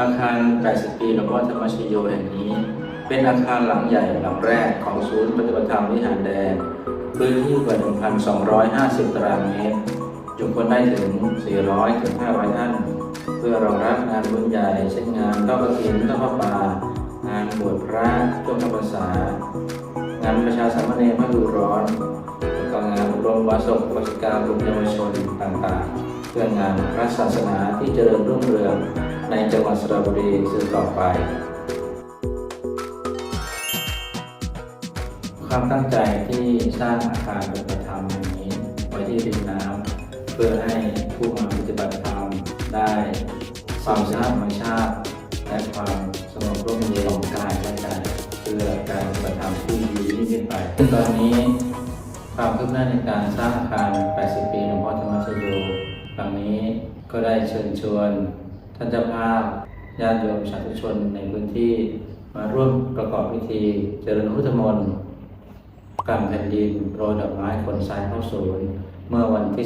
อาคาร 80 ปีหลวงพ่อธรรมชโยแห่งนี้ เป็นอาคารหลังใหญ่หลังแรกของศูนย์ปฏิบัติธรรมวิหารแดงพื้นที่กว่า 1,250 ตารางเมตร จุคนได้ถึง 400 ถึง 500 ท่าน เพื่อรองรับงานบุญใหญ่เช่นงานทอดกฐินทอดผ้าป่างานบวชพระช่วงพรรษางานประชาสัมพันธ์พระดูร้อน สกวาสิกากลุ่มเยาวชนต่างๆ เพื่องานพระศาสนาที่เจริญรุ่งเรืองในจังหวัดสระบุรีสืบต่อไป ความตั้งใจที่สร้างอาคารปฏิบัติธรรมแห่งนี้ไว้ที่ริมน้ำเพื่อให้ผู้มาปฏิบัติธรรมได้ความสะอาดธรรมชาติ และความสงบร่มเย็นของกายและใจเพื่อการปฏิบัติธรรมที่ดียิ่งขึ้นไปซึ่งตอนนี้ ความคืบหน้าในการสร้างอาคาร 80 ปีหลวงพ่อธรรมชโยครั้งนี้ก็ได้เชิญชวน ท่านเจ้าภาพญาติโยมสาธุชนในพื้นที่มาร่วมประกอบพิธีเจริญพุทธมนต์กลางแผ่นดินโปรยดอกไม้ขนทรายเข้าศูนย์เมื่อวันที่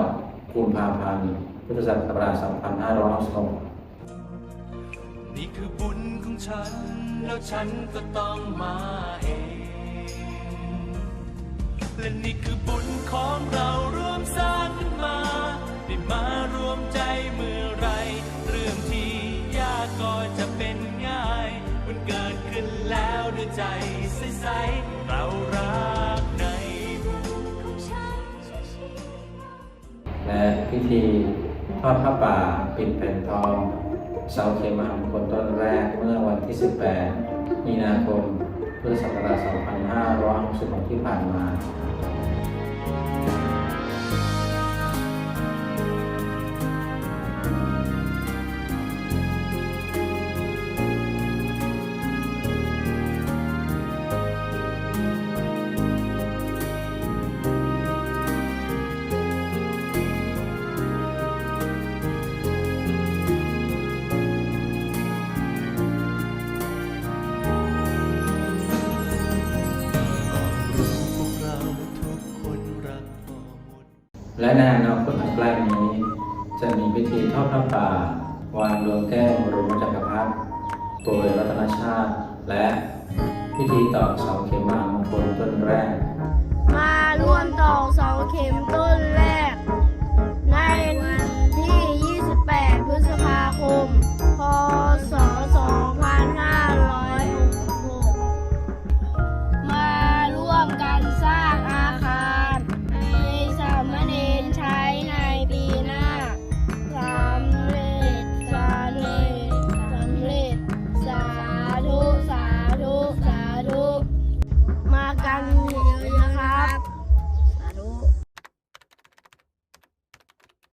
19 กุมภาพันธ์พุทธศักราช 2566นี่คือบุญของฉัน แล้วฉันก็ต้องมาเอง และนี่คือบุญของเราร่วมสร้างขึ้นมาได้มารวมใจเมื่อไร เรื่องที่ยากก็จะเป็นง่าย มันเกิดขึ้นแล้วด้วยใจใสๆเรารักในบุญและพิธีทอดผ้าป่าปิดแผ่นทองเสาเข็มมหามคลต้นแรกเมื่อวันที่ 18 มีนาคม พุทธศักราช 2566ที่ผ่านมา และในอนาคตอันใกล้นี้ จะมีพิธีทอดพระป่า วางดวงแก้วบรมจักรพรรดิโปรยรัตนชาติ และพิธีตอกเสาเข็มมามงคลต้นแรก มาร่วมตอกเสาเข็มต้น ส